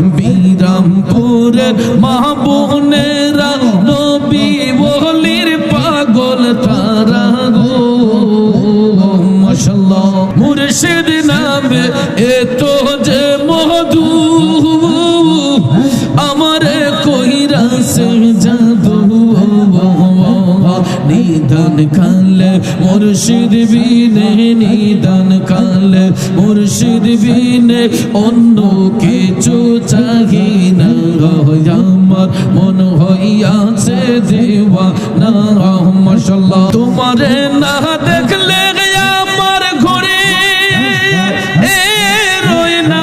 বিরামপুরের মাহবুনেরা বোনেরা নবী বলির পাগল তারা গো। মাশাল্লাহ মুর্শিদ নামে এত নিদান কালে, মুর্শিদ বিনে নিদান কালে, মুর্শিদ বিনে অন্য কিছু চাহি না আমার, মন হইয়াছে দেওয়া না মাশাল্লাহ তোমারে না দেখলে আমার না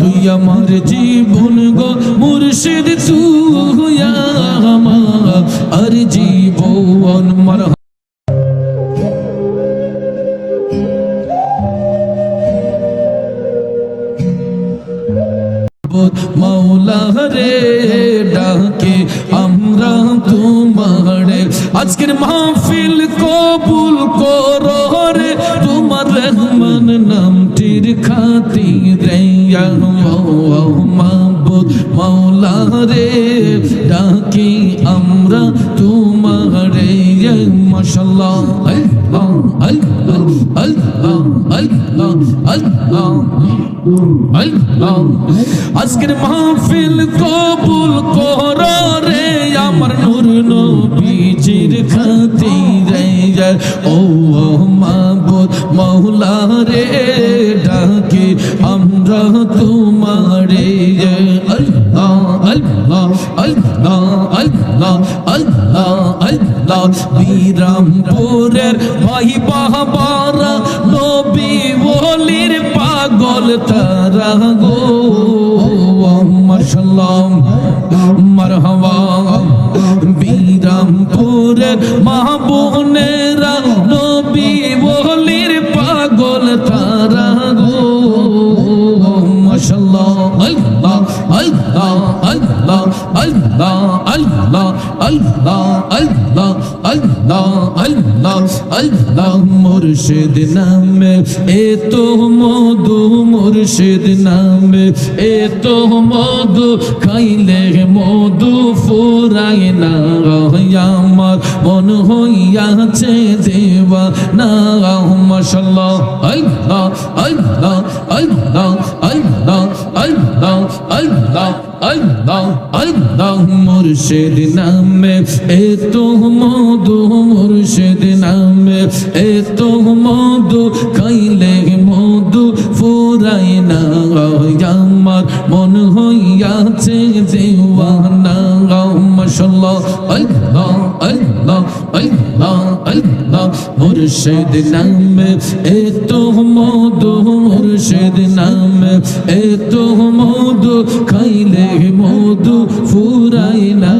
তুই আমার জীবন মৌলা রে ডাকে, আমরা তোমারে। আজকের মাহফিল কবুল করো রে, তোমার রহমান নামটির খাতিরে মাহবুদ মৌলা রে ডাকে, আমরা তোমারে। মাশাল্লাহ আল্লাহ আল্লাহ আল্লাহ আল্লাহ আল্লাহ আল্লাহ। আজকের মাহফিল কবুল কর রে আমার নূর নবীজির খাতিরে ও মাবুদ মাওলা রে, ডাকে আমরা তোমারে আল্লাহ আল্লাহ আল্লাহ আল্লাহ আল্লাহ আল্লাহ। বিরামপুরের ভাই বাবারা নবী বলির পাগল তারা গো। মাশাল্লাহ মারহাবা বিরামপুরের মাহবুনেরা আল্লাহ আল্লাহ আল্লাহ আল্লাহ আল্লাহ আল্লাহ আল্লাহ আল্লাহ মুর্শিদ নামে এ তো মধু মুর্শিদ নামে এ তো মধু খাইলে মধু ফুরাই না আমার মন হইয়াছে দেওয়া না মাশাল্লাহ আল্লাহ আল্লাহ আল্লাহ আল্লাহ আল্লাহ মুর্শিদ নামে, এ তো মধু মুর্শিদ নামে, এ তো মধু খাইলে মধু ফুরাই না। আমার মন হইয়াছে দেওয়ানা মাশাল্লাহ আল্লাহ আল্লাহ আল্লাহ আল্লাহ মুর্শিদ নামে, এ তো মধু মুর্শিদ নামে, এ তো মধু খাইলে মধু ফুরাই না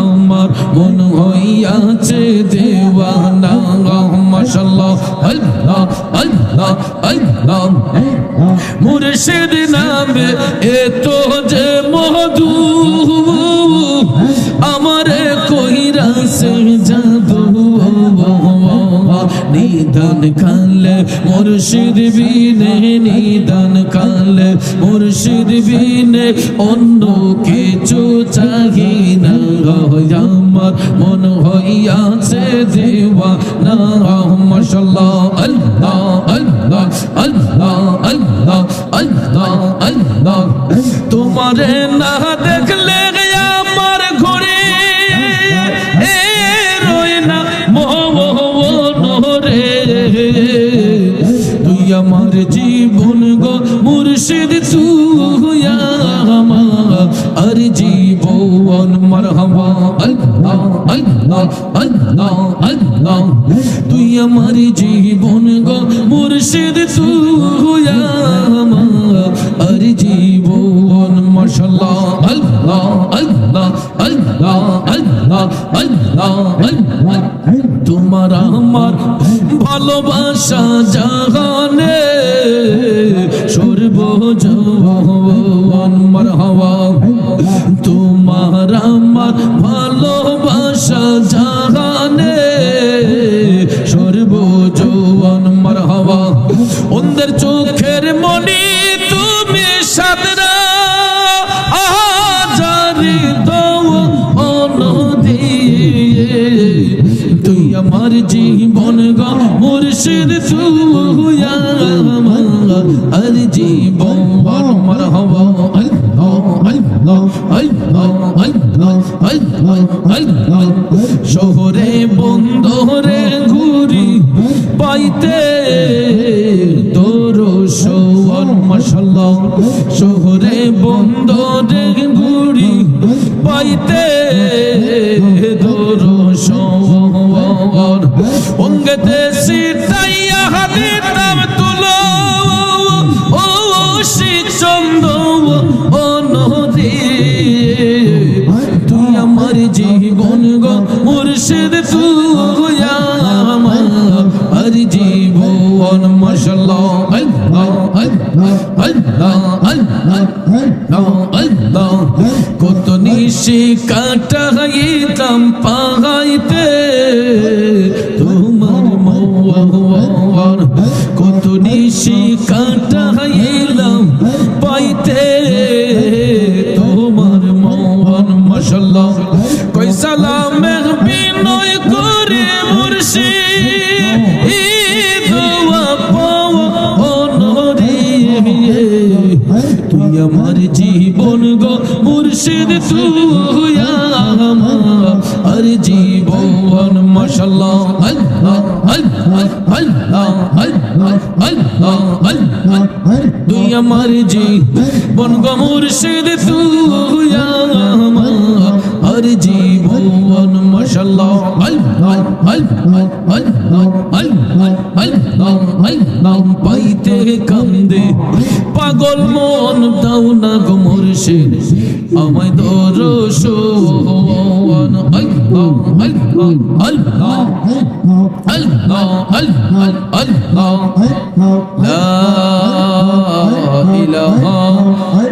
আমার মন হইয়াছে দেওয়ানা। মাশাল্লাহ আল্লাহ আল্লাহ আল্লাহ। মুর্শিদ নামে এ কালে, মুর্শিদ বিনে নিদান কালে, মুর্শিদ বিনে অন্য কিছু চাহি না আমার, মন হইয়াছে দেওয়া না মাশাল্লাহ আল্লাহ আল্লাহ আল্লাহ আল্লাহ আল্লাহ আল্লাহ। তোমারে না দেখলে তুই আমার জীবন গো মুর্শিদ, তুই আমার। আর জীবন মারহাবা, আল্লাহ আল্লাহ আল্লাহ আল্লাহ। তুই আমার জীবন গো মুর্শিদ, তুই আমার। আর জীবন মাশাল্লাহ আল্লাহ আল্লাহ আল্লাহ আল্লাহ আল্লাহ আল্লাহ। তোমার আমার ভালোবাসা জাগানে সর্ব সর্বজন হওয়া তোমার আমার ভালোবাসা জাগানে শহরে বন্দরে ঘুরি পাইতে তোর সওয়ার মশাল শহরে বন্দরে মুর্শিদ তুই আমার আর জীবন আল্লাহ কত নিশি কাটাইতাম পাহাইতে, তোমার মৌয়ার কত নিশি কাটাইলাম তুই আমার জীবন গো, মুর্শিদ তুই আমার। আর জীবন মশাল্লাহ তুই আমার জীবন গো, মুর্শিদ তুই আমার। আর জীবন মশাল্লাহ পাইতে কান্দে। পাগল মন দাও না গো মুর্শিদ আমায় দরশন লা ইলাহা